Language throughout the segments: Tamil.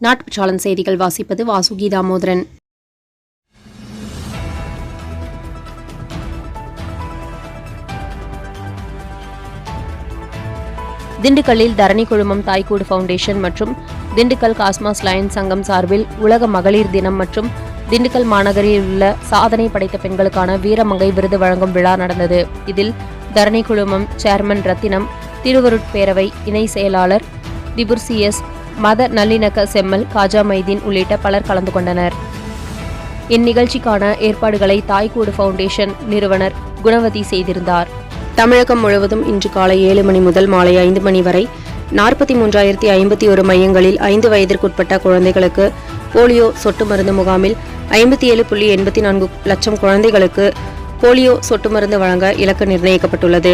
நாட்டுச்சாளன் செய்திகள் வாசிப்பது வாசுகி தாமோதரன் திண்டுக்கல்லில் தரணி குழுமம் தாய்க்கூடு ஃபவுண்டேஷன் மற்றும் திண்டுக்கல் காஸ்மாஸ் லயன்ஸ் சங்கம் சார்பில் உலக மகளிர் தினம் மற்றும் திண்டுக்கல் மாநகரில் உள்ள சாதனை படைத்த பெண்களுக்கான வீரமங்கை விருது வழங்கும் விழா நடந்தது. இதில் தரணி குழுமம் சேர்மன் ரத்தினம் திருவருட்பேரவை இணை செயலாளர் திபுர் மத நல்லிணக்க செம்மல் காஜா மைதீன் உள்ளிட்ட பலர் கலந்து கொண்டனர். இந்நிகழ்ச்சிக்கான ஏற்பாடுகளை தாய்கூடு ஃபவுண்டேஷன் நிறுவனர் குணவதி செய்திருந்தார். தமிழகம் முழுவதும் இன்று காலை ஏழு மணி முதல் மாலை ஐந்து மணி வரை நாற்பத்தி மூன்றாயிரத்தி ஐம்பத்தி ஒரு மையங்களில் ஐந்து வயதிற்குட்பட்ட குழந்தைகளுக்கு போலியோ சொட்டு மருந்து முகாமில் ஐம்பத்தி ஏழு புள்ளி எண்பத்தி நான்கு லட்சம் குழந்தைகளுக்கு போலியோ சொட்டு மருந்து வழங்க இலக்கு நிர்ணயிக்கப்பட்டுள்ளது.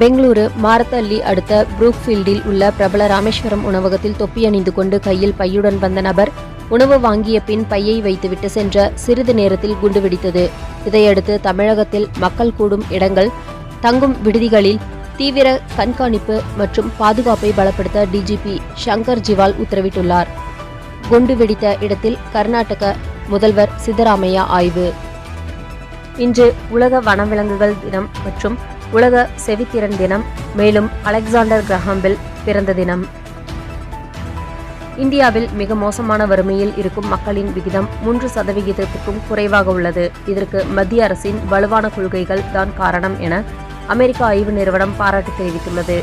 பெங்களூரு மாரத்தள்ளி அடுத்த புரூக்ஃபீல்டில் உள்ள பிரபல ராமேஸ்வரம் உணவகத்தில் தொப்பி அணிந்து கொண்டு கையில் பையுடன் வந்த நபர் உணவு வாங்கிய பின் பையை வைத்துவிட்டு சென்ற சிறிது நேரத்தில் குண்டு வெடித்தது. இதையடுத்து தமிழகத்தில் மக்கள் கூடும் இடங்கள் தங்கும் விடுதிகளில் தீவிர கண்காணிப்பு மற்றும் பாதுகாப்பை பலப்படுத்த டிஜிபி சங்கர் ஜிவால் உத்தரவிட்டுள்ளார். குண்டு வெடித்த இடத்தில் கர்நாடக முதல்வர் சித்தராமையா ஆய்வு. இன்று உலக வனவிலங்குகள் தினம் மற்றும் உலக செவித்திறன் தினம் மேலும் அலெக்சாண்டர் கிரஹாம்பில் பிறந்த தினம். இந்தியாவில் மிக மோசமான வறுமையில் இருக்கும் மக்களின் விகிதம் மூன்று சதவிகிதத்துக்கும் குறைவாக உள்ளது. இதற்கு மத்திய அரசின் வலுவான கொள்கைகள் தான் காரணம் என அமெரிக்க ஆய்வு நிறுவனம் பாராட்டு தெரிவித்துள்ளது.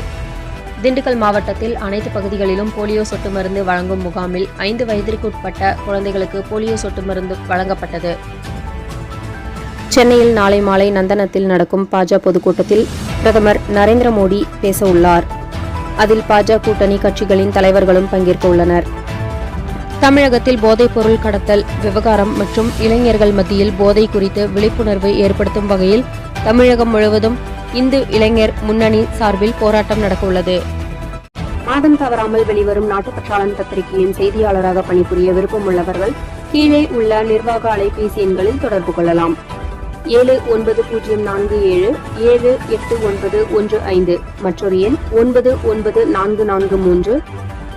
திண்டுக்கல் மாவட்டத்தில் அனைத்து பகுதிகளிலும் போலியோ சொட்டு மருந்து வழங்கும் முகாமில் ஐந்து வயதிற்குட்பட்ட குழந்தைகளுக்கு போலியோ சொட்டு மருந்து வழங்கப்பட்டது. சென்னையில் நாளை மாலை நந்தனத்தில் நடக்கும் பாஜ பொதுக்கூட்டத்தில் பிரதமர் நரேந்திர மோடி பேச உள்ளார் அதில் பாஜ கூட்டணி கட்சிகளின் தலைவர்களும் பங்கேற்க உள்ளனர். தமிழகத்தில் போதைப்பொருள் கடத்தல் விவகாரம் மற்றும் இளைஞர்கள் மத்தியில் போதை குறித்து விழிப்புணர்வு ஏற்படுத்தும் வகையில் தமிழகம் முழுவதும் இந்து இளைஞர் முன்னணி சார்பில் போராட்டம் நடக்கவுள்ளது. மாதம் தவறாமல் வெளிவரும் நாட்டுப்பற்றாளன் பத்திரிகையின் செய்தியாளராக பணிபுரிய விருப்பம் உள்ளவர்கள் கீழே உள்ள நிர்வாக அலைபேசி எண்களில் தொடர்பு கொள்ளலாம். ஏழு ஒன்பது பூஜ்ஜியம் நான்கு ஏழு ஏழு எட்டு ஒன்பது ஒன்று ஐந்து மற்றொரு எண் ஒன்பது ஒன்பது நான்கு நான்கு மூன்று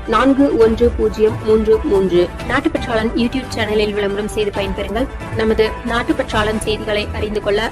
நான்கு ஒன்று பூஜ்ஜியம் மூன்று மூன்று. நாட்டுப்பற்றாளன் யூடியூப் சேனலில் விளம்பரம் செய்து பயன்பெறுங்கள். நமது நாட்டுப்பற்றாளன் செய்திகளை அறிந்து கொள்ள